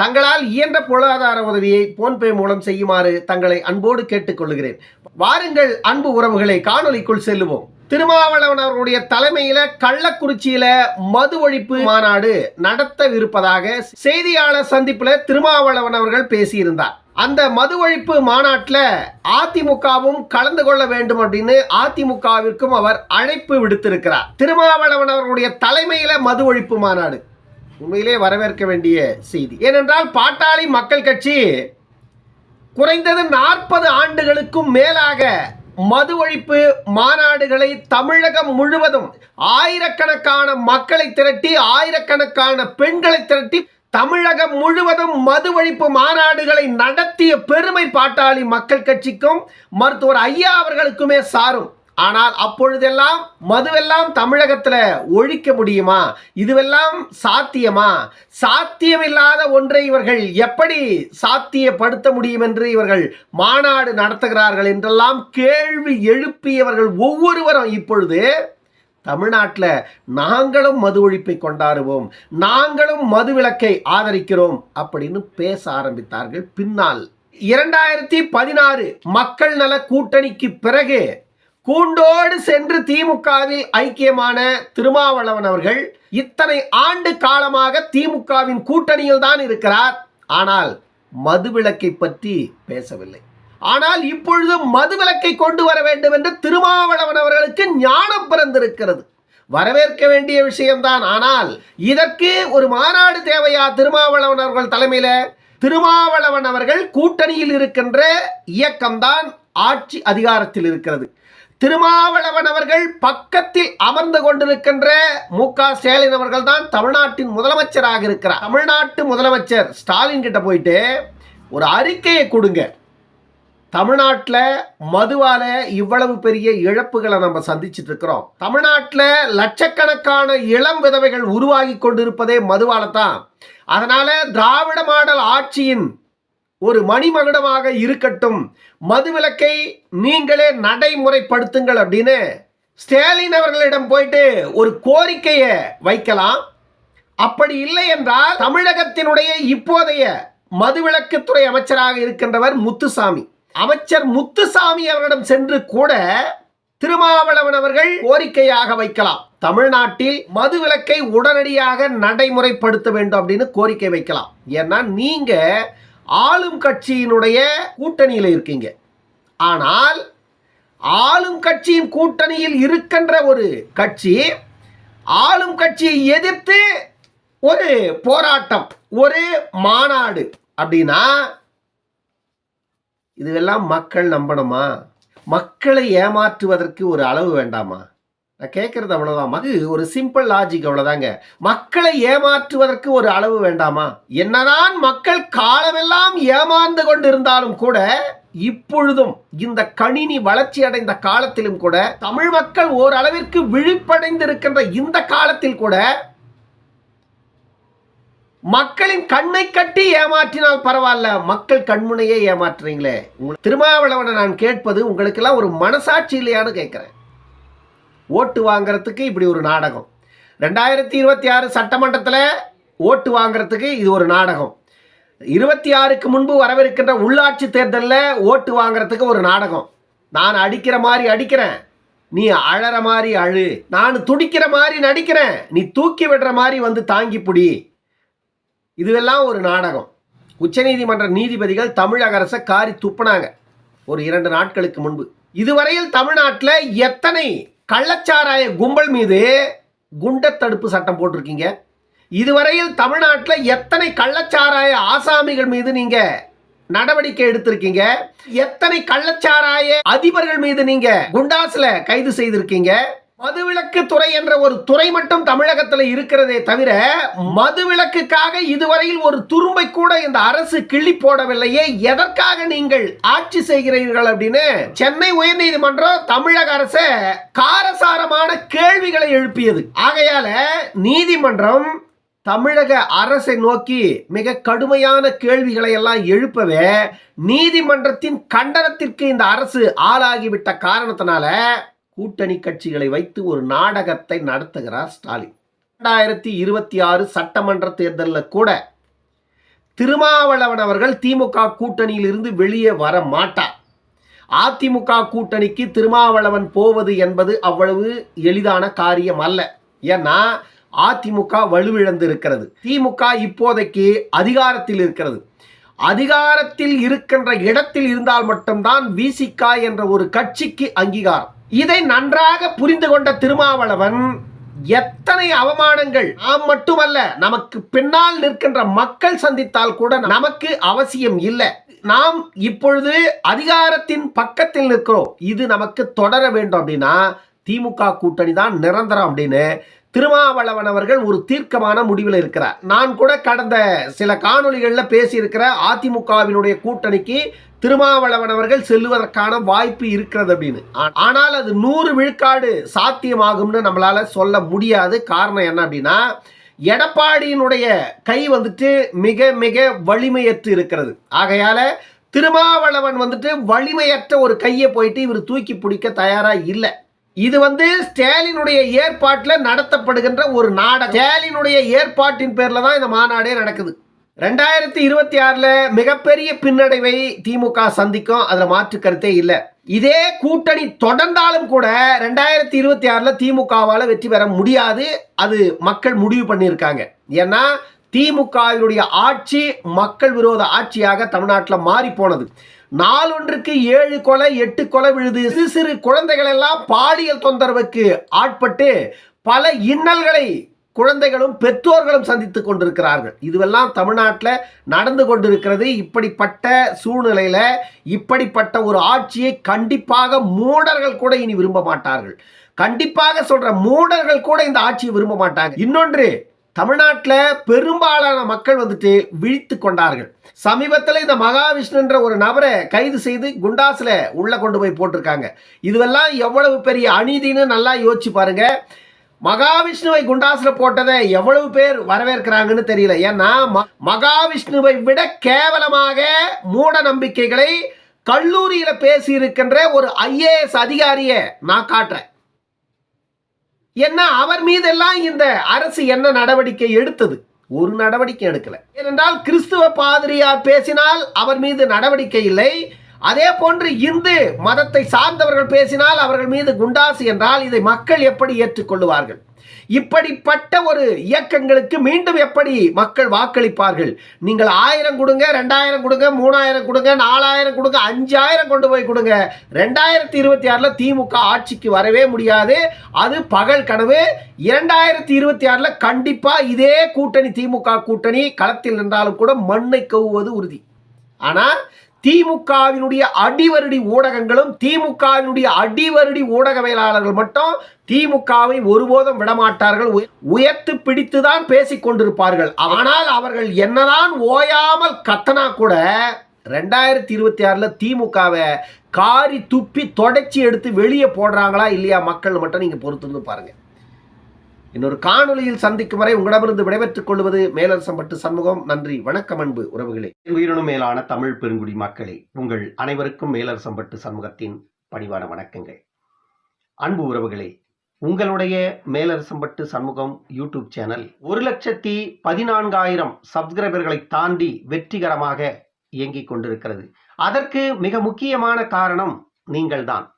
தங்களால் இயன்ற பொருளாதார உதவியை போன்பே மூலம் செய்யுமாறு தங்களை அன்போடு கேட்டுக்கொள்கிறேன். வாருங்கள் அன்பு உறவுகளை காணொலிக்குள் செல்லுவோம். திருமாவளவன் அவர்களுடைய தலைமையில கள்ளக்குறிச்சியில மது ஒழிப்பு மாநாடு நடத்தவிருப்பதாக செய்தியாளர் சந்திப்புல திருமாவளவன் அவர்கள் பேசியிருந்தார். அந்த மது ஒழிப்பு மாநாட்டில் அதிமுகவும் கலந்து கொள்ள வேண்டும் அப்படின்னு அதிமுகவிற்கும் அவர் அழைப்பு விடுத்திருக்கிறார். திருமாவளவன் அவர்களுடைய தலைமையில மது ஒழிப்பு மாநாடு. உண்மையிலே வரவேற்க வேண்டிய செய்தி. ஏனென்றால் பாட்டாளி மக்கள் கட்சி குறைந்தது நாற்பது ஆண்டுகளுக்கும் மேலாக மது ஒழிப்பு மாநாடுகளை தமிழகம் முழுவதும் ஆயிரக்கணக்கான மக்களை திரட்டி ஆயிரக்கணக்கான பெண்களை திரட்டி தமிழகம் முழுவதும் மது ஒழிப்பு மாநாடுகளை நடத்திய பெருமை பாட்டாளி மக்கள் கட்சிக்கும் மருத்துவர் ஐயா அவர்களுக்குமே சாரும். ஆனால் அப்பொழுதெல்லாம் மதுவெல்லாம் தமிழகத்தில் ஒழிக்க முடியுமா? இதுவெல்லாம் சாத்தியமா? சாத்தியமில்லாத ஒன்றை இவர்கள் எப்படி சாத்தியப்படுத்த முடியும் என்று இவர்கள் மாநாடு நடத்துகிறார்கள் என்றெல்லாம் கேள்வி எழுப்பியவர்கள் ஒவ்வொருவரும் இப்பொழுது தமிழ்நாட்டில் நாங்களும் மது ஒழிப்பை கொண்டாடுவோம் நாங்களும் மது விளக்கை ஆதரிக்கிறோம் அப்படின்னு பேச ஆரம்பித்தார்கள். பின்னால் இரண்டாயிரத்தி பதினாறு மக்கள் நல கூட்டணிக்கு பிறகு கூண்டோடு சென்று திமுகவில் ஐக்கியமான திருமாவளவன் அவர்கள் இத்தனை ஆண்டு காலமாக திமுகவின் கூட்டணியில் தான் இருக்கிறார். ஆனால் மதுவிலக்கை பற்றி பேசவில்லை. ஆனால் இப்பொழுது மதுவிலக்கை கொண்டு வர வேண்டும் என்று திருமாவளவன் அவர்களுக்கு ஞானம் பிறந்திருக்கிறது. வரவேற்க வேண்டிய விஷயம்தான். ஆனால் இதற்கு ஒரு மாநாடு தேவையா திருமாவளவன் அவர்கள் தலைமையில்? திருமாவளவன் அவர்கள் கூட்டணியில் இருக்கின்ற இயக்கம்தான் ஆட்சி அதிகாரத்தில் இருக்கிறது. திருமாவளவன் அவர்கள் பக்கத்தில் அமர்ந்து கொண்டிருக்கின்ற மு க ஸ்டாலின் அவர்கள் தான் தமிழ்நாட்டின் முதலமைச்சராக இருக்கிறார். தமிழ்நாட்டு முதலமைச்சர் ஸ்டாலின் கிட்ட போயிட்டு ஒரு அறிக்கையை கொடுங்க. தமிழ்நாட்டில் மதுவால இவ்வளவு பெரிய இழப்புகளை நம்ம சந்திச்சுட்டு இருக்கிறோம். தமிழ்நாட்டில் லட்சக்கணக்கான இளம் விதவைகள் உருவாகி கொண்டிருப்பதே மதுவால தான் அதனால திராவிட மாடல் ஆட்சியின் ஒரு மணிமகுடமாக இருக்கட்டும். மதுவிலக்கை நீங்களே நடைமுறைப்படுத்துங்கள் அப்படின்னு ஸ்டாலின் அவர்களிடம் போயிட்டு ஒரு கோரிக்கையை வைக்கலாம். அப்படி இல்லை என்றால் தமிழகத்தினுடைய இப்போதைய மதுவிலக்குத்துறை அமைச்சராக இருக்கின்றவர் முத்துசாமி. அமைச்சர் முத்துசாமி அவரிடம் சென்று கூட திருமாவளவன் அவர்கள் கோரிக்கையாக வைக்கலாம். தமிழ்நாட்டில் மதுவிலக்கை உடனடியாக நடைமுறைப்படுத்த வேண்டும் அப்படின்னு கோரிக்கை வைக்கலாம். ஏன்னா நீங்கள் ஆளும் கட்சியினுடைய கூட்டணியில் இருக்கீங்க. ஆனால் ஆளும் கட்சியின் கூட்டணியில் இருக்கின்ற ஒரு கட்சி ஆளும் கட்சியை எதிர்த்து ஒரு போராட்டம் ஒரு மாநாடு அப்படின்னா இதுவெல்லாம் மக்கள் நம்பணுமா? மக்களை ஏமாற்றுவதற்கு ஒரு அளவு வேண்டாமா? நான் கேட்குறது அவ்வளோதான் அது ஒரு சிம்பிள் லாஜிக் அவ்வளோதாங்க மக்களை ஏமாற்றுவதற்கு ஒரு அளவு வேண்டாமா? என்னதான் மக்கள் காலமெல்லாம் ஏமாந்து கொண்டிருந்தாலும் கூட இப்பொழுதும் இந்த கணினி வளர்ச்சி அடைந்த காலத்திலும் கூட தமிழ் மக்கள் ஓரளவிற்கு விழிப்படைந்திருக்கின்ற இந்த காலத்தில் கூட மக்களின் கண்ணை கட்டி ஏமாற்றினால் பரவாயில்ல. மக்கள் கண்முனையே ஏமாற்றுறீங்களே. உங்களுக்கு திருமாவளவனை நான் கேட்பது உங்களுக்கெல்லாம் ஒரு மனசாட்சி இல்லையான்னு கேட்குறேன். ஓட்டு வாங்குறதுக்கு இப்படி ஒரு நாடகம். ரெண்டாயிரத்தி இருபத்தி ஆறு சட்டமன்றத்தில் ஓட்டு வாங்கிறதுக்கு இது ஒரு நாடகம். இருபத்தி ஆறுக்கு முன்பு வரவிருக்கின்ற உள்ளாட்சி தேர்தலில் ஓட்டு வாங்குறதுக்கு ஒரு நாடகம். நான் அடிக்கிற மாதிரி அடிக்கிறேன். நீ அழற மாதிரி அழு. நான் துடிக்கிற மாதிரி நடிக்கிறேன். நீ தூக்கி விடுற மாதிரி வந்து தாங்கி புடி. இதுவெல்லாம் ஒரு நாடகம். உச்சநீதிமன்ற நீதிபதிகள் தமிழக அரசை காரி துப்புனாங்க. ஒரு இரண்டு நாட்களுக்கு முன்பு. இதுவரையில் தமிழ்நாட்டில் எத்தனை கள்ளச்சாராய கும்பல் மீது குண்ட தடுப்பு சட்டம் போட்டிருக்கீங்க. இதுவரையில் தமிழ்நாட்டில் எத்தனை கள்ளச்சாராய ஆசாமிகள் மீது நீங்க நடவடிக்கை எடுத்திருக்கீங்க? எத்தனை கள்ளச்சாராய அதிபர்கள் மீது நீங்க குண்டாஸ்ல கைது செய்திருக்கீங்க? மதுவிலக்கு துறை என்ற ஒரு துறை மட்டும் தமிழகத்தில் இருக்கிறதே தவிர மதுவிலக்குக்காக இதுவரையில் ஒரு துரும்பை கூட இந்த அரசு கிள்ளி போடவில்லையே. எதற்காக நீங்கள் ஆட்சி செய்கிறீர்கள் அப்படின்னு சென்னை உயர்நீதிமன்றம் தமிழக அரச காரசாரமான கேள்விகளை எழுப்பியது. ஆகையால நீதிமன்றம் தமிழக அரசை நோக்கி மிக கடுமையான கேள்விகளை எல்லாம் எழுப்பவே நீதிமன்றத்தின் கண்டனத்திற்கு இந்த அரசு ஆளாகிவிட்ட காரணத்தினால கூட்டணி கட்சிகளை வைத்து ஒரு நாடகத்தை நடத்துகிறார் ஸ்டாலின். ரெண்டாயிரத்தி இருபத்தி ஆறு சட்டமன்ற தேர்தலில் கூட திருமாவளவன் அவர்கள் திமுக கூட்டணியில் இருந்து வெளியே வர மாட்டார். அதிமுக கூட்டணிக்கு திருமாவளவன் போவது என்பது அவ்வளவு எளிதான காரியம் அல்ல. ஏன்னா அதிமுக வலுவிழந்து இருக்கிறது திமுக இப்போதைக்கு அதிகாரத்தில் இருக்கிறது. அதிகாரத்தில் இருக்கின்ற இடத்தில் இருந்தால் மட்டும்தான் விசிகா என்ற ஒரு கட்சிக்கு அங்கீகாரம். இதை நன்றாக புரிந்து கொண்ட திருமாவளவன் எத்தனை அவமானங்கள் நாம் மட்டுமல்ல நமக்கு பின்னால் நிற்கின்ற மக்கள் சந்தித்தால் கூட நமக்கு அவசியம் இல்லை. நாம் இப்பொழுது அதிகாரத்தின் பக்கத்தில் நிற்கிறோம். இது நமக்கு தொடர வேண்டும் அப்படின்னா திமுக கூட்டணி தான் நிரந்தரம் அப்படின்னு திருமாவளவன் அவர்கள் ஒரு தீர்க்கமான முடிவில் இருக்கிறார். நான் கூட கடந்த சில காணொளிகளில் பேசியிருக்கிற அதிமுகவினுடைய கூட்டணிக்கு திருமாவளவன் அவர்கள் செல்லுவதற்கான வாய்ப்பு இருக்கிறது அப்படின்னு. ஆனால் அது நூறு விழுக்காடு சாத்தியமாகும்னு நம்மளால சொல்ல முடியாது. காரணம் என்ன அப்படின்னா எடப்பாடியினுடைய கை வந்துட்டு மிக மிக வலிமையற்று இருக்கிறது. ஆகையால திருமாவளவன் வந்துட்டு வலிமையற்ற ஒரு கையை போயிட்டு இவர் தூக்கி பிடிக்க தயாரா இல்லை. இது வந்து ஸ்டாலினுடைய ஏற்பாட்டில் நடத்தப்படுகின்ற ஒரு நாடகம். ஸ்டாலினுடைய ஏற்பாட்டின் பேரில் தான் இந்த மாநாடே நடக்குது. ரெண்டாயிரத்தி இருபத்தி ஆறில் மிகப்பெரிய பின்னடைவை திமுக சந்திக்கும். அதில் மாற்று கருத்தே இல்லை. இதே கூட்டணி தொடர்ந்தாலும் கூட ரெண்டாயிரத்தி இருபத்தி ஆறில் திமுகவால் வெற்றி பெற முடியாது. அது மக்கள் முடிவு பண்ணியிருக்காங்க. ஏன்னா திமுகவினுடைய ஆட்சி மக்கள் விரோத ஆட்சியாக தமிழ்நாட்டில் மாறி போனது. நாளொன்றுக்கு ஏழு கொலை எட்டு கொலை விழுது. சிறு சிறு குழந்தைகள் எல்லாம் பாலியல் தொந்தரவுக்கு ஆட்பட்டு பல இன்னல்களை குழந்தைகளும் பெற்றோர்களும் சந்தித்து கொண்டிருக்கிறார்கள். இதுவெல்லாம் தமிழ்நாட்டில் நடந்து கொண்டிருக்கிறது. இப்படிப்பட்ட சூழ்நிலையில் இப்படிப்பட்ட ஒரு ஆட்சியை கண்டிப்பாக மூடர்கள் கூட இனி விரும்ப மாட்டார்கள். கண்டிப்பாக சொல்ற மூடர்கள் கூட இந்த ஆட்சியை விரும்ப மாட்டாங்க. இன்னொன்று தமிழ்நாட்டில் பெரும்பாலான மக்கள் வந்துட்டு விழித்து கொண்டார்கள். சமீபத்தில் இந்த மகாவிஷ்ணுன்ற ஒரு நபரை கைது செய்து குண்டாஸில் உள்ளே கொண்டு போய் போட்டிருக்காங்க. இதுவெல்லாம் எவ்வளவு பெரிய அநீதின்னு நல்லா யோசிச்சு பாருங்கள் மகாவிஷ்ணுவை குண்டாசில் போட்டதை எவ்வளவு பேர் வரவேற்கிறாங்கன்னு தெரியல. ஏன்னா ம- மகாவிஷ்ணுவை விட கேவலமாக மூட நம்பிக்கைகளை கல்லூரியில் பேசி இருக்கின்ற ஒரு ஐஏஎஸ் அதிகாரியை நான் காட்டுறேன். என்ன அவர் மீதெல்லாம் இந்த அரசு என்ன நடவடிக்கை எடுத்தது? ஒரு நடவடிக்கை எடுக்கல. ஏனென்றால் கிறிஸ்துவ பாதிரியார் பேசினால் அவர் மீது நடவடிக்கை இல்லை. அதே போன்று இந்து மதத்தை சார்ந்தவர்கள் பேசினால் அவர்கள் மீது குண்டாசு என்றால் இதை மக்கள் எப்படி ஏற்றுக்கொள்ளுவார்கள்? இப்படிப்பட்ட ஒரு இயக்கங்களுக்கு மீண்டும் எப்படி மக்கள் வாக்களிப்பார்கள்? நீங்கள் ஆயிரம் கொடுங்க ரெண்டாயிரம் கொடுங்க மூணாயிரம் கொடுங்க நாலாயிரம் கொடுங்க அஞ்சாயிரம் கொண்டு போய் கொடுங்க. ரெண்டாயிரத்தி இருபத்தி ஆறில் திமுக ஆட்சிக்கு வரவே முடியாது. அது பகல் கனவு. இரண்டாயிரத்தி இருபத்தி ஆறில் கண்டிப்பாக இதே கூட்டணி திமுக கூட்டணி களத்தில் நின்றாலும் கூட மண்ணை கவுவது உறுதி. ஆனால் திமுகவினுடைய அடிவருடி ஊடகங்களும் திமுகவினுடைய அடிவருடி ஊடகவியலாளர்கள் மட்டும் திமுகவை ஒருபோதும் விடமாட்டார்கள். உயர்த்து பிடித்துதான் பேசிக் கொண்டிருப்பார்கள். ஆனால் அவர்கள் என்னதான் ஓயாமல் கத்தனா கூட ரெண்டாயிரத்தி இருபத்தி ஆறில் திமுகவை காரி துப்பி தொடச்சி எடுத்து வெளியே போடுறாங்களா இல்லையா மக்கள் மட்டும் நீங்கள் பொறுத்திருந்து பாருங்கள் இன்னொரு காணொலியில் சந்திக்கும் வரை உங்களிடமிருந்து விடைபெற்றுக் கொள்வது மேலரசம்பட்டு சண்முகம். நன்றி வணக்கம் அன்பு உறவுகளே. உயிரினும் மேலான தமிழ் பெருங்குடி மக்களே உங்கள் அனைவருக்கும் மேலரசம்பட்டு சண்முகத்தின் பணிவான வணக்கங்கள். அன்பு உறவுகளே உங்களுடைய மேலரசம்பட்டு சண்முகம் யூடியூப் சேனல் ஒரு லட்சத்தி பதினான்காயிரம் சப்ஸ்கிரைபர்களை தாண்டி வெற்றிகரமாக இயங்கிக் கொண்டிருக்கிறது. அதற்கு மிக முக்கியமான காரணம் நீங்கள்தான்.